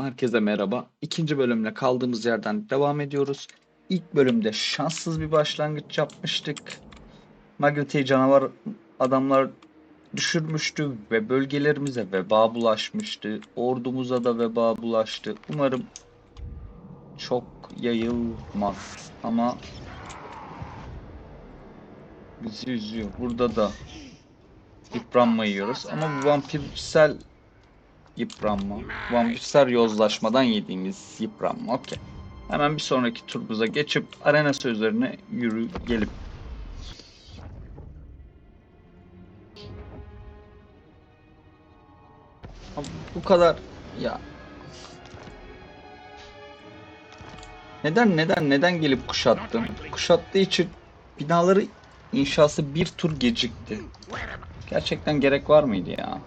Herkese merhaba. İkinci bölümle kaldığımız yerden devam ediyoruz. İlk bölümde şanssız bir başlangıç yapmıştık. Magnete'yi canavar adamlar düşürmüştü ve bölgelerimize veba bulaşmıştı. Ordumuza da veba bulaştı. Umarım çok yayılmaz ama bizi üzüyor. Burada da yıpranma yiyoruz ama bu vampirsel Yıpranma. Vampirsel yozlaşmadan yediğimiz yıpranma. Okey. Hemen bir sonraki turumuza geçip arena sözlerine yürüyelim. Abi Bu kadar ya. Neden neden neden gelip kuşattın? Kuşattığı için binaları inşası bir tur gecikti. Gerçekten gerek var mıydı ya?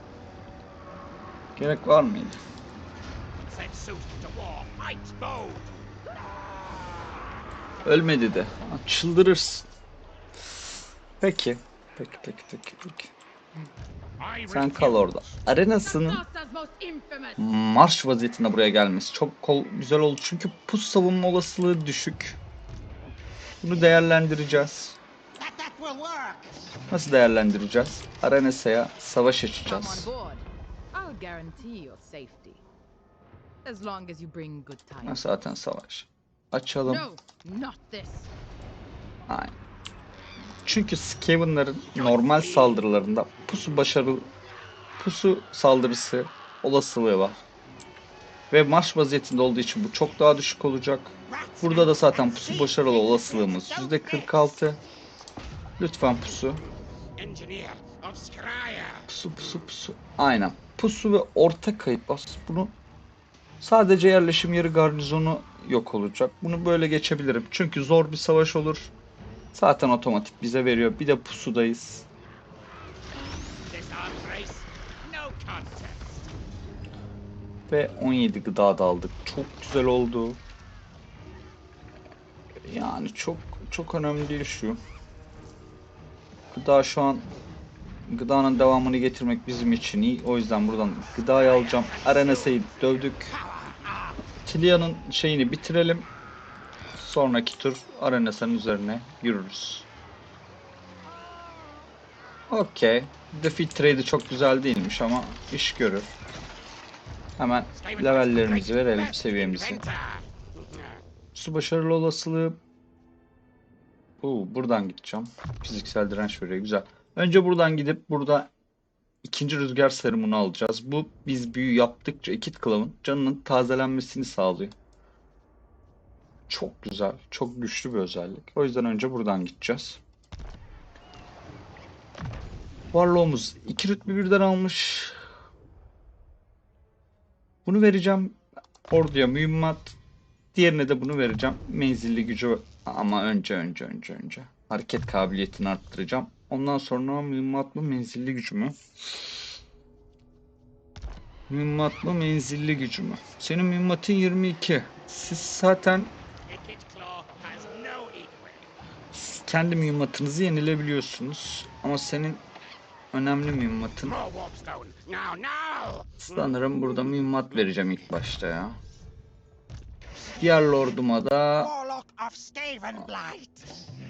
Gerek var mıydı? Ölmedi de. Çıldırırsın. Peki. Peki peki peki peki. Sen kal orada. Arenasının marş vaziyetinde buraya gelmesi çok kol güzel oldu. Çünkü pus savunma olasılığı düşük. Bunu değerlendireceğiz. Nasıl değerlendireceğiz? Arenasa'ya savaş açacağız. Guarantee your safety. As long as you bring good Ha, tidings. Zaten savaş. Açalım. No, not this. Aynen. Çünkü Skaven'ların normal saldırılarında pusu başarılı pusu saldırısı olasılığı var. Ve marş vaziyetinde olduğu için bu çok daha düşük olacak. Burada da zaten pusu başarılı olasılığımız %46. Lütfen pusu. Engineer of Skryre. Pusu pusu pusu. Aynen. Pusu ve orta kayıp bas. Bunu sadece yerleşim yeri garnizonu yok olacak. Bunu böyle geçebilirim. Çünkü zor bir savaş olur. Zaten otomatik bize veriyor. Bir de pusudayız. Ve 17 gıda da aldık. Çok güzel oldu. Yani çok çok önemli değil şu. Gıda şu an gıdanın devamını getirmek bizim için iyi. O yüzden buradan gıdayı alacağım. Arenasa'yı dövdük. Tilia'nın şeyini bitirelim. Sonraki tur Arenasa'nın üzerine yürürüz. Okey. Defeat trade'i çok güzel değilmiş ama iş görür. Hemen levellerimizi verelim seviyemizi. Su başarılı olasılığı. Oo, buradan gideceğim. Fiziksel direnç veriyor. Güzel. Önce buradan gidip burada ikinci rüzgar serumunu alacağız. Bu biz büyü yaptıkça Ekit Kılav'ın canının tazelenmesini sağlıyor. Çok güzel. Çok güçlü bir özellik. O yüzden önce buradan gideceğiz. Varlığımız iki rütbe birden almış. Bunu vereceğim orduya mühimmat. Diğerine de bunu vereceğim. Menzilli gücü ama önce önce önce önce. Hareket kabiliyetini arttıracağım. Ondan sonra mühimmat mı menzilli gücü mü? Mühimmat mı menzilli gücü mü? Senin mühimmatın 22. Siz zaten kendi mühimmatınızı yenilebiliyorsunuz. Ama senin önemli mühimmatın sanırım burada mühimmat vereceğim ilk başta ya. Diğer lorduma da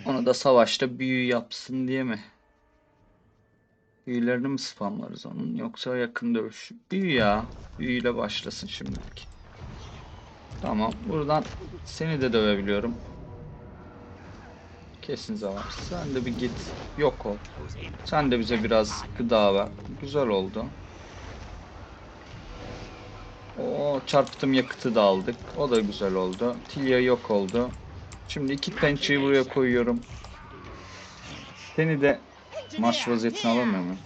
Ona da savaşta büyü yapsın diye mi? Büyülerini mi spamlarız onun yoksa yakın dövüş? Büyü ya. Büyüyle başlasın şimdilik. Tamam. Buradan seni de dövebiliyorum. Kesin zavar. Sen de bir git. Yok ol. Sen de bize biraz gıda ver. Güzel oldu. O çarptım yakıtı da aldık. O da güzel oldu. Tilya yok oldu. Şimdi iki pençeyi buraya koyuyorum. Seni de marş vaziyetine alamıyor muyum?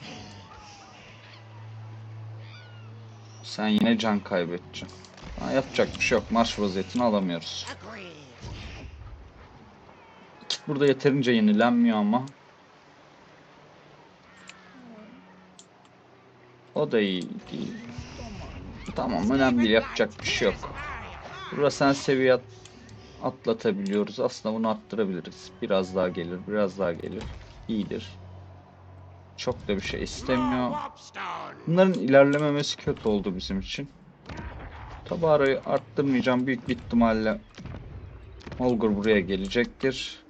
Sen yine can kaybedeceksin. Ha, yapacak bir şey yok. Marş vaziyetini alamıyoruz. Kit burada yeterince yenilenmiyor ama. O da iyi değil. Tamam önemli değil yapacak bir şey yok. Burada sen seviye atlatabiliyoruz. Aslında bunu arttırabiliriz. Biraz daha gelir, biraz daha gelir. İyidir. Çok da bir şey istemiyor. Bunların ilerlememesi kötü oldu bizim için. Tabarayı arttırmayacağım. Büyük bir ihtimalle Olgur buraya gelecektir.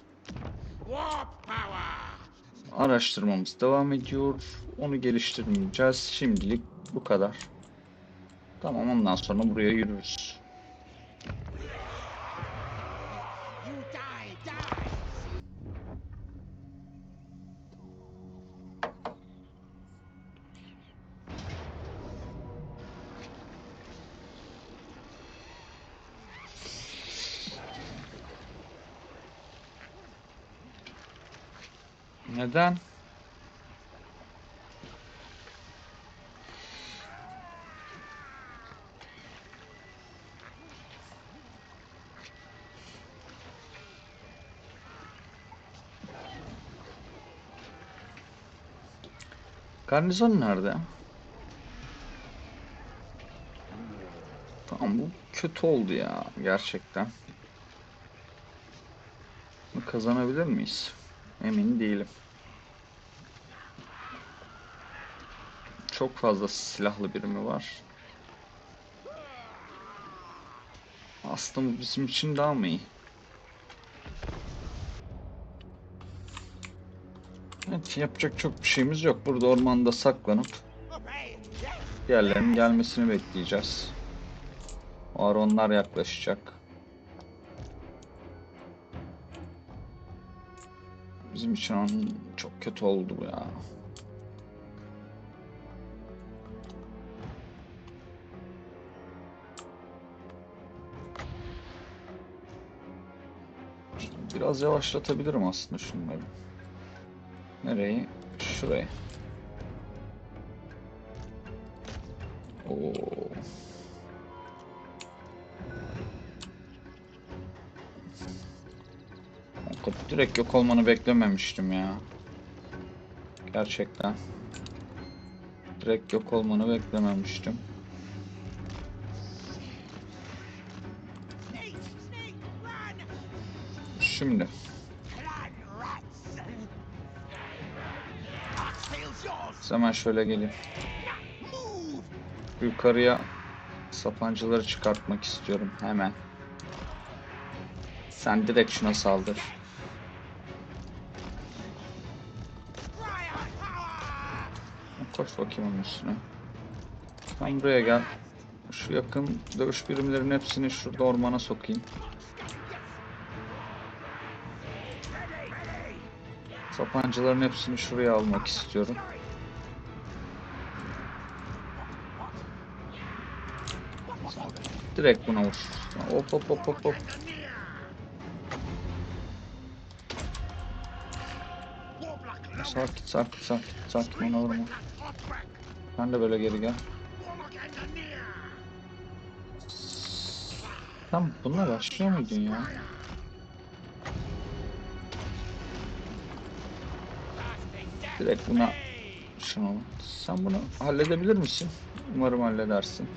Araştırmamız devam ediyor. Onu geliştirmeyeceğiz. Şimdilik bu kadar. Tamam ondan sonra buraya yürürüz. Neden? Garnizon nerede? Tamam bu kötü oldu ya gerçekten. Bunu kazanabilir miyiz? Emin değilim. Çok fazla silahlı birimi var. Aslında bizim için daha mı iyi? Evet, yapacak çok bir şeyimiz yok. Burada ormanda saklanıp diğerlerinin gelmesini bekleyeceğiz. O ara onlar yaklaşacak. Bizim için çok kötü oldu bu ya. Biraz yavaşlatabilirim aslında şunları. Nereyi? Şuraya. Oo. Direkt yok olmanı beklememiştim ya. Gerçekten. Direkt yok olmanı beklememiştim. Şimdi hemen şöyle geleyim. Yukarıya sapancıları çıkartmak istiyorum hemen. Sen direkt şuna saldır. Koş bakayım onun üstüne. Sen buraya gel. Şu yakın dövüş birimlerinin hepsini şurada ormana sokayım. Sapancıların hepsini şuraya almak istiyorum. Direkt buna vur. Hop hop hop hop hop. Sakin sakin sakin sakin ona vurma. Sen de böyle geri gel. Sen bununla başlıyor muydun ya? Direkt buna şunu. Sen bunu halledebilir misin? Umarım halledersin.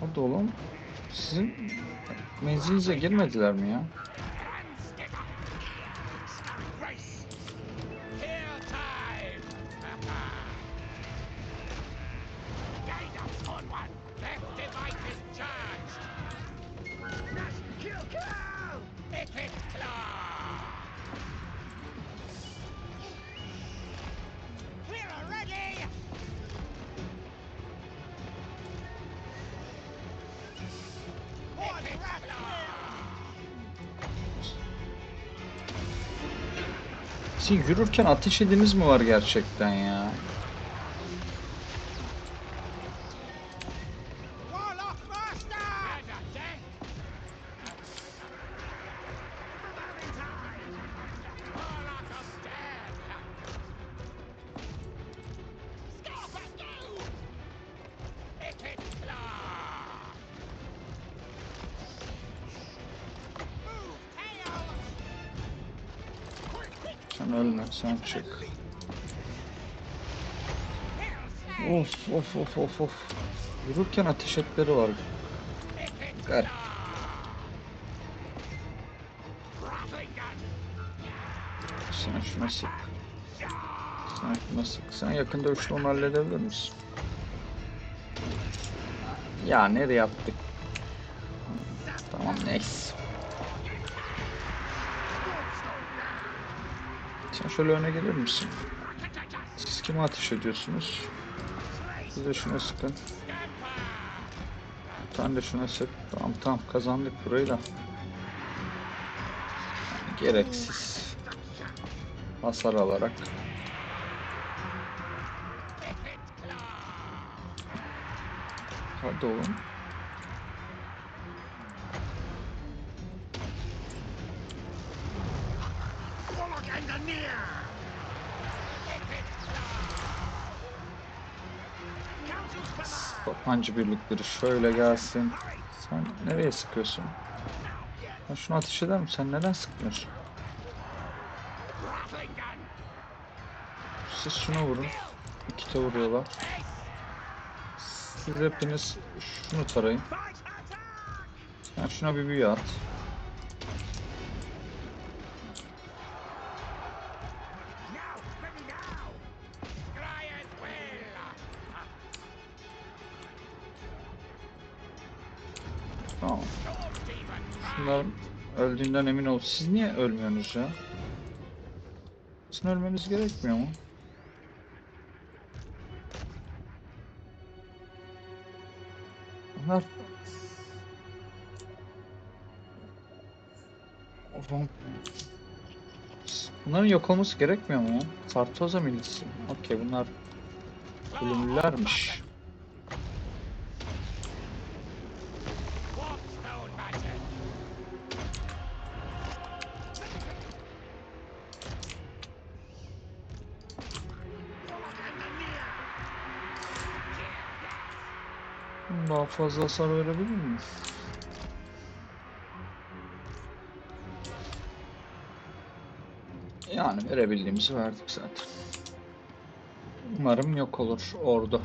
Hadi oğlum. Sizin menzilinize girmediler mi ya? Yürürken ateş ediniz mi var gerçekten ya? Çık. Of of of of of. Yürürken ateş etleri var. Garip. Sen şuna sık. Sen şuna sık. Sen yakın dövüşle onu halledebilir misin? Ya nereye attık? Tamam neyse. Şöyle öne gelir misin? Siz kime ateş ediyorsunuz? Siz de şuna sıkın. Sen de şuna sık. Tamam tamam kazandık burayı da. Yani gereksiz hasar alarak. Hadi oğlum. Topancı birlikleri şöyle gelsin. Sen nereye sıkıyorsun? Ben şunu ateş eder mi? Sen neden sıkmıyorsun? Siz şuna vurun. İki de vuruyorlar. Siz hepiniz şunu tarayın. Sen şuna bir büyü at. Tamam. Bunların öldüğünden emin ol. Siz niye ölmüyorsunuz ya? Sizin ölmeniz gerekmiyor mu? Bunlar... Bunların yok olması gerekmiyor mu? Sartoza milisi. Okey bunlar ölümlülermiş. Fazla hasar verebilir miyim? Yani verebildiğimizi verdik zaten. Umarım yok olur ordu.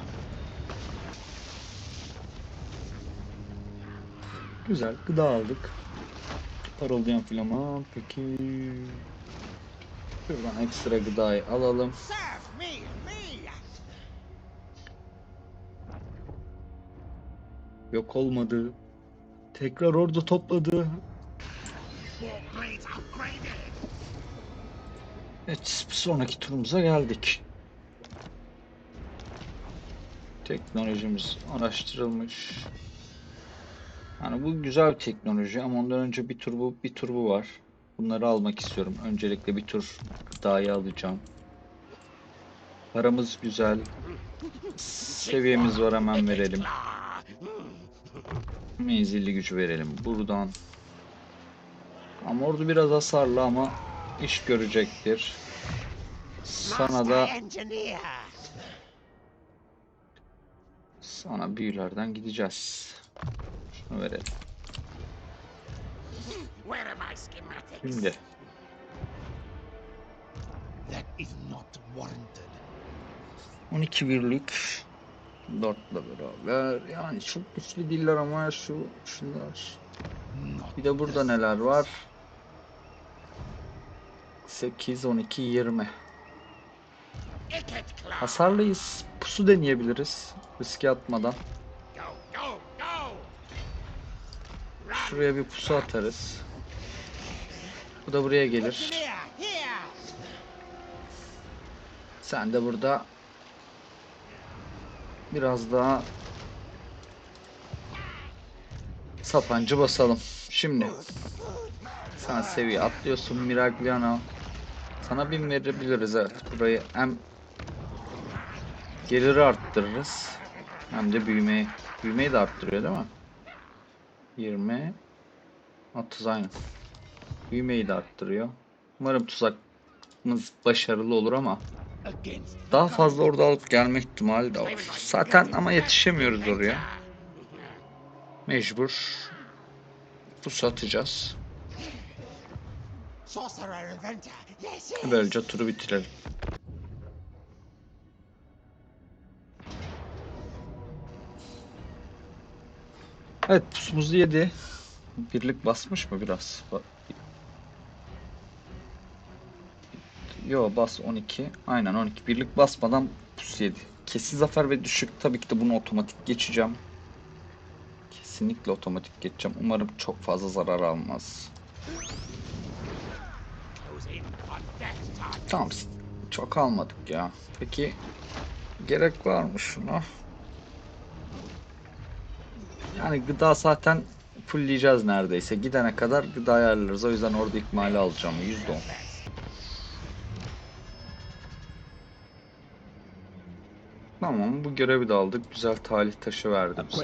Güzel gıda aldık. Parıldayan filaman peki. Şuradan ekstra gıdayı alalım. Yok olmadı. Tekrar ordu topladı. Evet, sonraki turumuza geldik. Teknolojimiz araştırılmış. Yani bu güzel bir teknoloji ama ondan önce bir tur bu, bir tur bu var. Bunları almak istiyorum. Öncelikle bir tur gıdayı alacağım. Paramız güzel. Seviyemiz var hemen verelim. Menzilli güç verelim buradan. Ama ordu biraz hasarlı ama iş görecektir. Sana da sana büyülerden gideceğiz. Şunu verelim. Şimdi That is not warranted. 12 birlik 4 ile beraber yani çok güçlü değiller ama şu şunlar. Not Bir de burada neler var? 8 12 20. Icket claw. Hasarlıyız. Pusu deneyebiliriz. Riske atmadan. Şuraya bir pusu atarız. Bu da buraya gelir. Sen de burada biraz daha sapancı basalım. Şimdi sen seviye atlıyorsun Miragliano. Sana bin verebiliriz evet. Burayı hem geliri arttırırız hem de büyümeyi büyümeyi de arttırıyor değil mi? 20 30 aynı. Büyümeyi de arttırıyor. Umarım yapmamız başarılı olur ama daha fazla orada alıp gelme ihtimali de var. Zaten ama yetişemiyoruz oraya. Mecbur bu satacağız. Böylece turu bitirelim. Evet pusumuzu yedi. Birlik basmış mı biraz? Yo bas 12. Aynen 12. Birlik basmadan pus yedi. Kesin zafer ve düşük. Tabii ki de bunu otomatik geçeceğim. Kesinlikle otomatik geçeceğim. Umarım çok fazla zarar almaz. Tamam. Çok almadık ya. Peki gerek var mı şuna? Yani gıda zaten fullleyeceğiz neredeyse. Gidene kadar gıda ayarlarız. O yüzden orada ikmali alacağım. %10. Görevi de aldık. Güzel talih taşı verdi bize.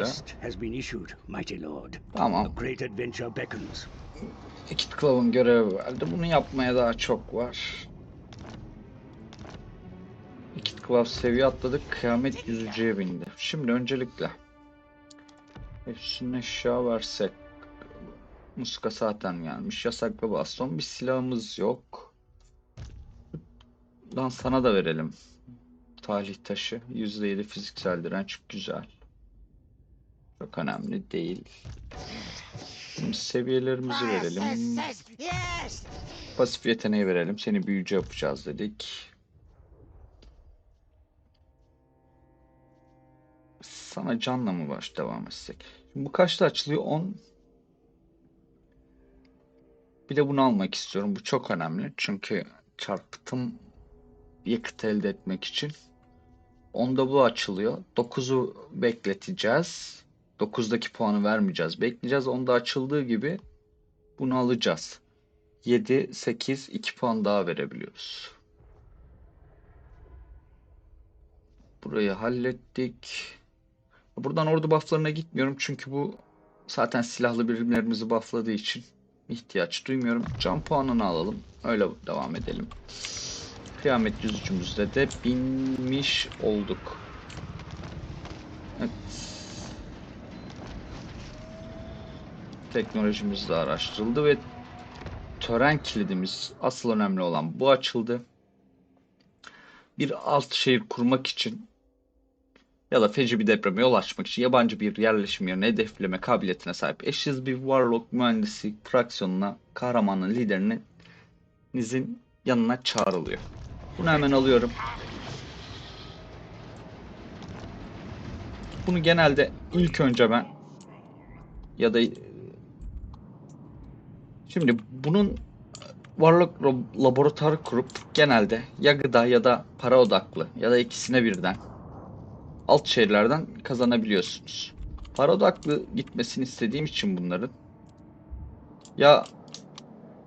Tamam. great adventure beckons. İki Clove'un görevi verdi. Bunu yapmaya daha çok var. İki Clove seviye atladık. Kıyamet yüzücüye bindi. Şimdi öncelikle hepsine eşya versek. Muska zaten gelmiş. Yasaklı baston. Bir silahımız yok. Lan sana da verelim. Talih taşı. %7 fiziksel direnç. Güzel. Çok önemli değil. Şimdi seviyelerimizi verelim. Pasif yeteneği verelim. Seni büyücü yapacağız dedik. Sana canla mı baş devam etsek? Şimdi bu kaçta açılıyor? 10. Bir de bunu almak istiyorum. Bu çok önemli. Çünkü çarpıtım yakıt elde etmek için. 10'da bu açılıyor. 9'u bekleteceğiz. 9'daki puanı vermeyeceğiz. Bekleyeceğiz. 10'da açıldığı gibi bunu alacağız. 7, 8, 2 puan daha verebiliyoruz. Burayı hallettik. Buradan ordu bufflarına gitmiyorum çünkü bu zaten silahlı birimlerimizi buffladığı için ihtiyaç duymuyorum. Can puanını alalım. Öyle devam edelim. Kıyamet yüzücümüzde de binmiş olduk. Evet. Teknolojimiz de araştırıldı ve tören kilidimiz asıl önemli olan bu açıldı. Bir alt şehir kurmak için ya da feci bir depreme yol açmak için yabancı bir yerleşim yerine hedefleme kabiliyetine sahip eşsiz bir warlock mühendisi fraksiyonuna kahramanın liderinizin yanına çağrılıyor. Bunu hemen alıyorum. Bunu genelde ilk önce ben ya da Şimdi bunun varlık laboratuvarı kurup genelde ya gıda ya da para odaklı ya da ikisine birden alt şehirlerden kazanabiliyorsunuz. Para odaklı gitmesini istediğim için bunların ya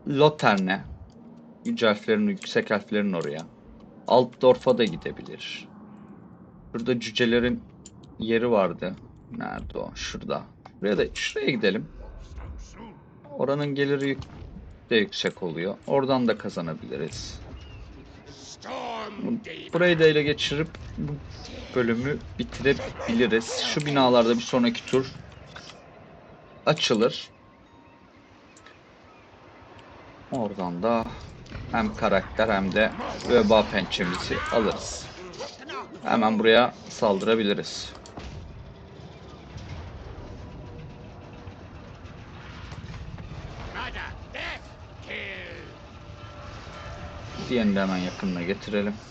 Loterne yüce elflerin, yüksek elflerin oraya Altdorf'a da gidebilir. Burada cücelerin yeri vardı. Nerede o? Şurada. Buraya da şuraya gidelim. Oranın geliri de yüksek oluyor. Oradan da kazanabiliriz. Burayı da ele geçirip bu bölümü bitirebiliriz. Şu binalarda bir sonraki tur açılır. Oradan da hem karakter hem de veba pençemizi alırız. Hemen buraya saldırabiliriz. Diğerini de hemen yakınına getirelim.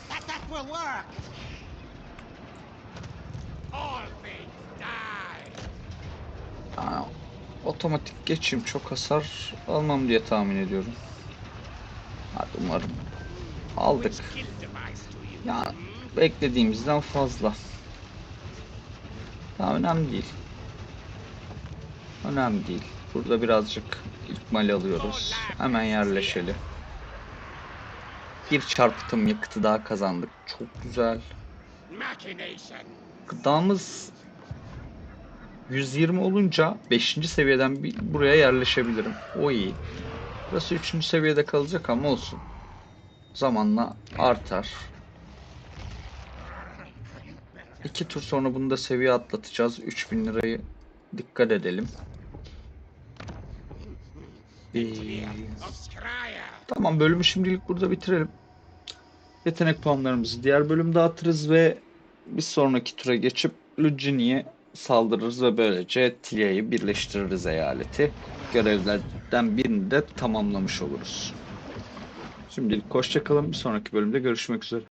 Aa, otomatik geçeyim çok hasar almam diye tahmin ediyorum. Hadi umarım. Aldık. Ya beklediğimizden fazla. Ya önemli değil. Önemli değil. Burada birazcık ikmal alıyoruz. Hemen yerleşelim. Bir çarpıtım yakıtı daha kazandık. Çok güzel. Gıdamız 120 olunca 5. seviyeden bir buraya yerleşebilirim. O iyi. Burası 3. seviyede kalacak ama olsun. Zamanla artar. İki tur sonra bunu da seviye atlatacağız. 3000 lirayı dikkat edelim. Ee. Tamam bölümü şimdilik burada bitirelim. Yetenek puanlarımızı diğer bölümde atırız ve bir sonraki tura geçip Lugini'ye saldırırız ve böylece Tilya'yı birleştiririz eyaleti. Görevlerden birini de tamamlamış oluruz. Şimdilik hoşça kalın. Bir sonraki bölümde görüşmek üzere.